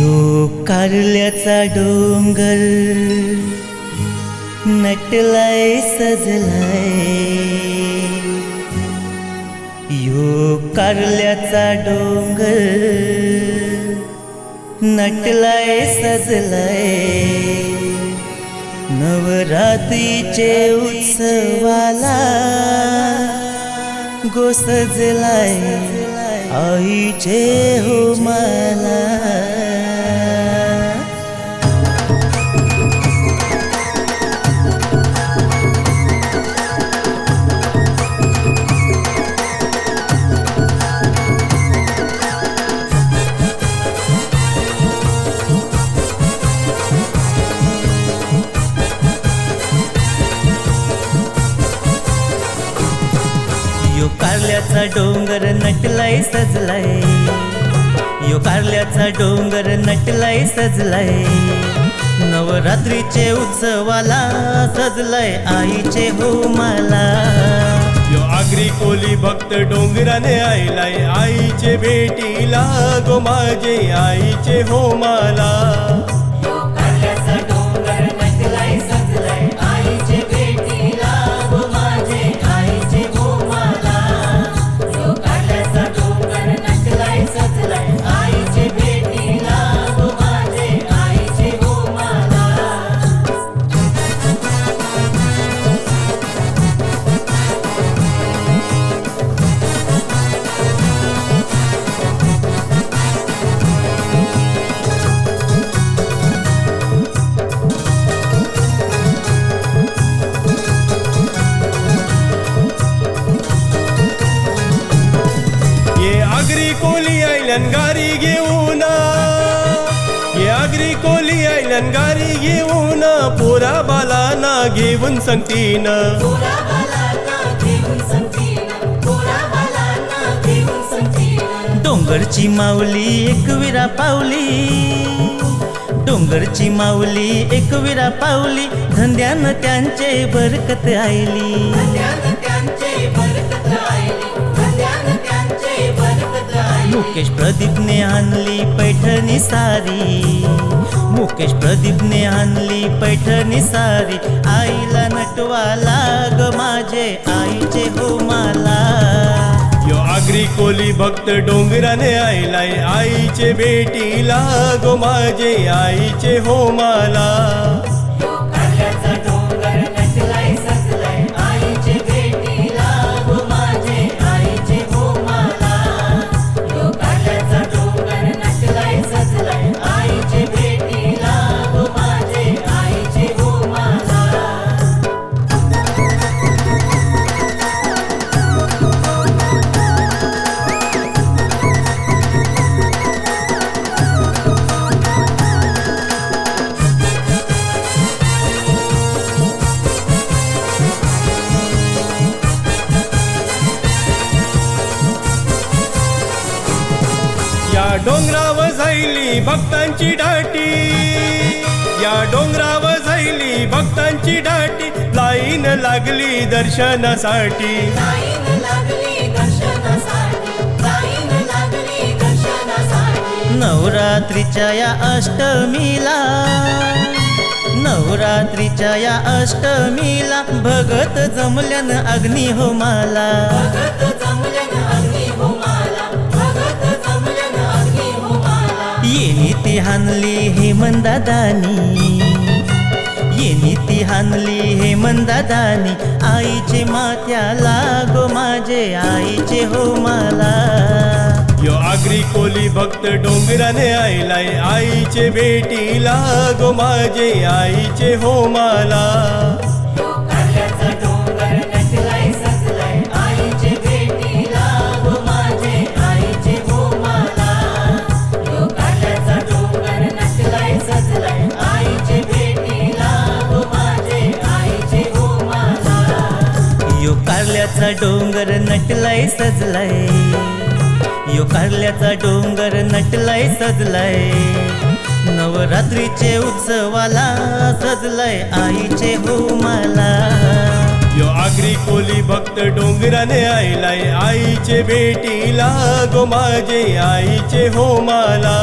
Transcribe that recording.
यो कारल्याचा डोंगर. नटलाय सजलाय. यो कारल्याचा डोंगर. नटलाय सजलाय. नवरात्रीचे उत्सवाला गो सजलाय. आईचे हो मला. कारल्याचा डोंगर नटलाय सजलाय. यो कारल्याचा डोंगर नटलाय सजलाय. नवरात्रीचे उत्सवाला सजलाय आईचे हो मला यो आगरी कोली भक्त डोंगराने आईलाय आईचे भेटीला गो माझे आईचे हो मला कोली आयल्यान गारी घेऊन. ये आगरी कोली आयल्यान गारी घेऊन. पोरा बालाना घेऊन सांगतीन. डोंगरची माऊली एक विरा पावली. डोंगरची माऊली एक विरा पावली. धंद्यानं त्यांचे बरकत आईली मुकेश प्रदीपने आणली पैठणी सारी. मुकेश प्रदीपने आणली पैठणी सारी. आईला नटवाला ग माझे आईचे हो मला. यो आगरी कोली भक्त डोंगराने आईला आईचे भेटीला गो माझे आईचे हो मला. या डोंगरावर जायली भक्तांची डाटी. या डोंगरावर जायली भक्तांची डाटी. लाईन लागली दर्शनासाठी. नवरात्रीच्या या अष्टमीला नवरात्रीच्या या अष्टमीला भगत जमल्यान अग्नी येनी ती हानली हेमंदादानी येनी ती हानली हेमंदादानी आईचे मात्याला गो माझे आईचे हो मला. यो आगरी कोली भक्त डोंगराने आयलाय आईचे भेटीला गो माझे आईचे हो मला. नटलाय सजलाय. यो कारल्याचा डोंगर नटलाय सजलाय. नवरात्रीचे उत्सवाला सजलाय आईचे हो मला यो आगरी कोली भक्त डोंगराने आयलाय आईचे भेटीला गो माझे आईचे हो मला